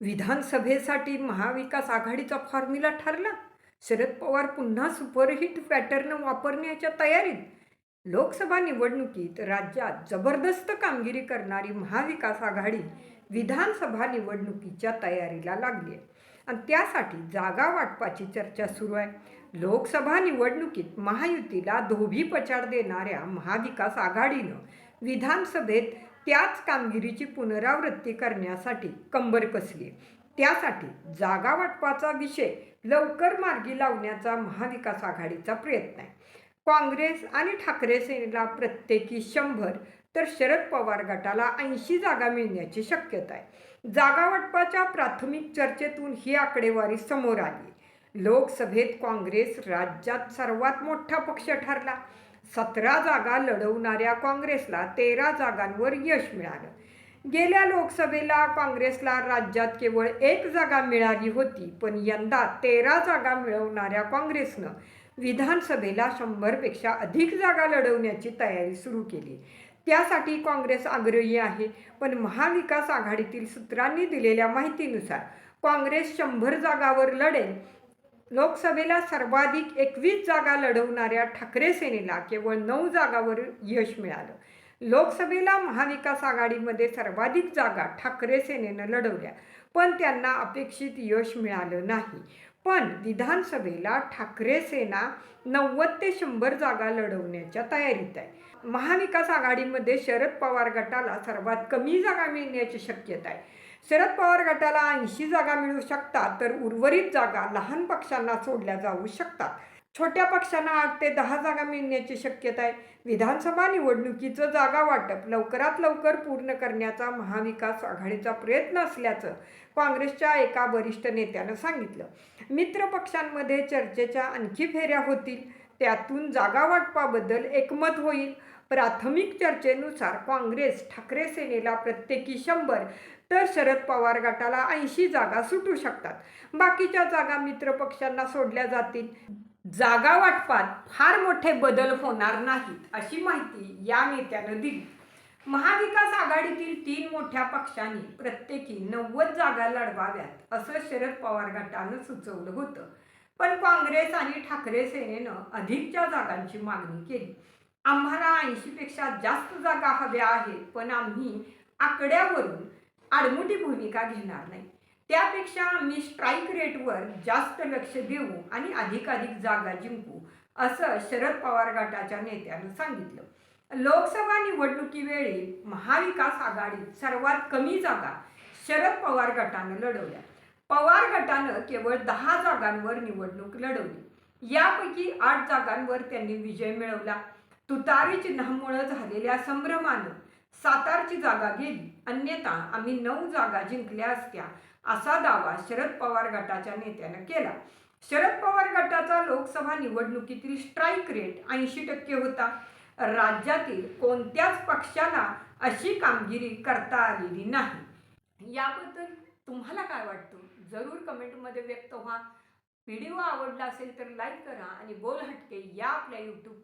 विधानसभेसाठी महाविकास आघाडीचा फॉर्म्युला ठरला. शरद पवार पुन्हा सुपरहिट पॅटर्न वापरण्याच्या तयारीत. लोकसभा निवडणुकीत राज्यात जबरदस्त कामगिरी करणारी महाविकास आघाडी विधानसभा निवडणुकीच्या तयारीला लागली आहे. आणि त्यासाठी जागा वाटपाची चर्चा सुरू आहे. लोकसभा निवडणुकीत महायुतीला धोबीपछाड देणाऱ्या महाविकास आघाडीनं विधानसभेत त्याच कामगिरीची पुनरावृत्ती करण्यासाठी कंबर कसली? त्यासाठी जागा वाटपाचा विषय लवकर मार्गी लावण्याचा महाविकास आघाडीचा प्रयत्न आहे. काँग्रेस आणि ठाकरे सेनेला प्रत्येकी शंभर तर शरद पवार गटाला ऐंशी जागा मिळण्याची शक्यता आहे. जागा वाटपाच्या प्राथमिक चर्चेतून ही आकडेवारी समोर आली. लोकसभेत काँग्रेस राज्यात सर्वात मोठा पक्ष ठरला. सतरा जागा लढवणाऱ्या काँग्रेसला तेरा जागांवर यश मिळालं. गेल्या लोकसभेला काँग्रेसला राज्यात केवळ एक जागा मिळाली होती पण यंदा तेरा जागा मिळवणाऱ्या काँग्रेसनं विधानसभेला शंभरपेक्षा अधिक जागा लढवण्याची तयारी सुरू केली. त्यासाठी काँग्रेस आग्रही आहे पण महाविकास आघाडीतील सूत्रांनी दिलेल्या माहितीनुसार काँग्रेस शंभर जागावर लढेल लोकसभेला सर्वाधिक एकवीस जागा लढवणाऱ्या ठाकरे सेनेला केवळ नऊ जागावर यश मिळालं. लोकसभेला महाविकास आघाडीमध्ये सर्वाधिक जागा ठाकरे सेनेनं लढवल्या पण त्यांना अपेक्षित यश मिळालं नाही. पण विधानसभेला ठाकरे सेना नव्वद ते शंभर जागा लढवण्याच्या तयारीत आहे. महाविकास आघाडीमध्ये शरद पवार गटाला सर्वात कमी जागा मिळण्याची शक्यता आहे. शरद पवार गटाला ऐंशी जागा मिळू शकतात तर उर्वरित जागा लहान पक्षांना सोडल्या जाऊ शकतात. छोट्या पक्षांना आठ ते दहा जागा मिळण्याची शक्यता आहे. विधानसभा निवडणुकीचं जागा वाटप लवकरात लवकर पूर्ण करण्याचा महाविकास आघाडीचा प्रयत्न असल्याचं काँग्रेसच्या एका वरिष्ठ नेत्यानं सांगितलं. मित्र पक्षांमध्ये चर्चेच्या आणखी फेऱ्या होतील. त्यातून जागा वाटपाबद्दल एकमत होईल. प्राथमिक चर्चेनुसार काँग्रेस ठाकरे सेनेला प्रत्येकी शंभर तर शरद पवार गटाला ऐंशी जागा सुटू शकतात. बाकीच्या जागा मित्र पक्षांना सोडल्या जातील. जागा वाटपात फार मोठे बदल होणार नाहीत अशी माहिती या नेत्यानं दिली. महाविकास आघाडीतील तीन मोठ्या पक्षांनी प्रत्येकी नव्वद जागा लढवाव्यात असं शरद पवार गटानं सुचवलं होतं. पण काँग्रेस आणि ठाकरे सेनेनं अधिकच्या जागांची मागणी केली. आम्हाला ऐंशीपेक्षा जास्त जागा हव्या आहेत पण आम्ही आकड्यावरून आडमुठी भूमिका घेणार नाही. त्यापेक्षा आम्ही स्ट्राईक रेटवर जास्त लक्ष देऊ आणि अधिकाधिक जागा जिंकू असं शरद पवार गटाच्या नेत्यानं सांगितलं. लोकसभा निवडणुकीवेळी महाविकास आघाडीत सर्वात कमी जागा शरद पवार गटानं लढवल्या. पवार गटानं केवळ दहा जागांवर निवडणूक लढवली. यापैकी आठ जागांवर त्यांनी विजय मिळवला. तुतारी चिन्हामुळं झालेल्या संभ्रमानं सातारची जागा गेली. अन्यथा आम्ही नऊ जागा जिंकल्या असत्या असा दावा शरद पवार गटाच्या नेत्यानं केला. शरद पवार गटाचा लोकसभा निवडणुकीतील स्ट्राईक रेट ऐंशी टक्के होता. राज्यातील कोणत्याच पक्षाला अशी कामगिरी करता आलेली नाही. याबद्दल तुम्हाला काय वाटतं? जरूर कमेंटमध्ये व्यक्त व्हा. व्हिडिओ आवडला असेल तर लाईक करा आणि बोल हटके या आपल्या यूट्यूब